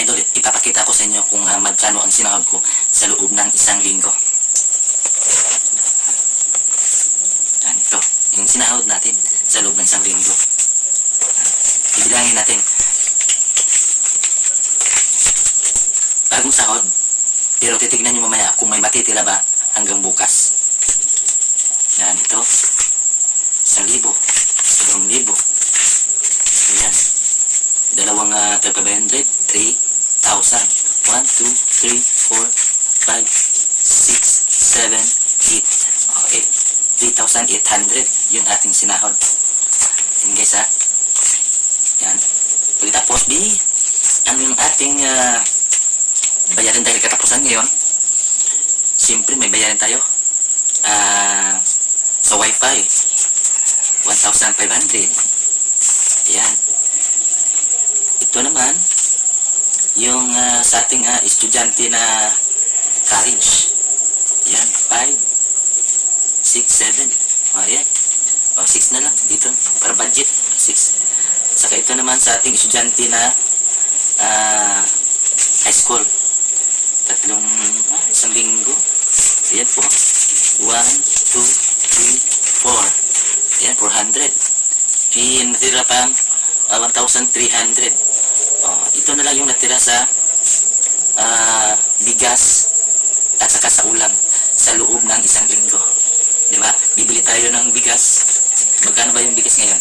idol, ipapakita ko sa inyo kung uh, magkano ang sinahod ko sa loob ng isang linggo. Yan, ito. Yung sinahod natin sa loob ng isang linggo. Ibilangin natin. Bagong sahod. Pero titignan nyo mamaya kung may matitira ba hanggang bukas. Yan, ito. Isang libo. Dalawang libo. Ayan. Dalawang uh, 500. 3,000. 1, 2, 3, 4, 5, 6, 7, 8. Oh, 8. 3,800. Yun ating sinahod. Yan guys ha. Yan. Pagkatapos, di, ang ating ah, bayarin dahil katapusan ngayon, siyempre may bayarin tayo. Ah, sa wifi, 1,500. Yan. Ito naman, yung ah, sa ating ah, estudyante na college. Yan, 5, 6, 7. O, yan. O, 6 na lang. Dito, para budget. 6. Saka ito naman sa ating estudyante na ah, high school. Tatlong, ah, isang linggo. Ayan po. 1, 2, 3, 4. Ayan, 400. Eh, natira pang ah, 1,300. Oh, ito na lang yung natira sa ah, bigas at saka sa ulam sa loob ng isang linggo. Di ba? Bibili tayo ng bigas. Magkano ba yung bigas ngayon?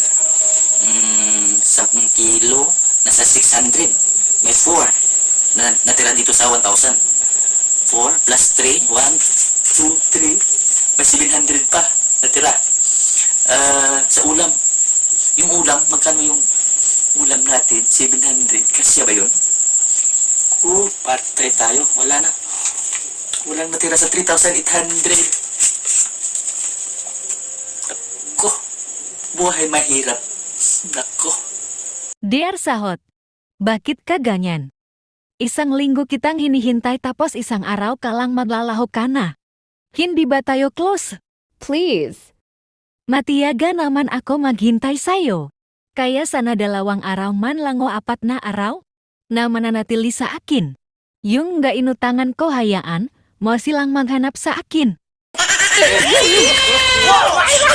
Mm, 10 kilo, nasa 600. May 4 na natira dito sa 1,000. 4 plus 3, 1, 2, 3. May 700 pa natira. Ah, sa ulam. Yung ulam, magkano yung ulam natin? 700. Kasya ba yun? Patay tayo. Wala na. Walang natira sa 3,800. Nako. Buhay mahirap. Nako. Dear Sahot, bakit ka ganyan? Isang linggo kitang hinihintay tapos isang araw ka lang maglalaho ka na. Hindi ba tayo close? Please. Matiyaga naman ako maghintay sa'yo. Kaya sana dalawang araw man lang o apat na araw na mananatili sa akin. Yung ga inutangan ko hayaan, mo silang maghanap sa akin.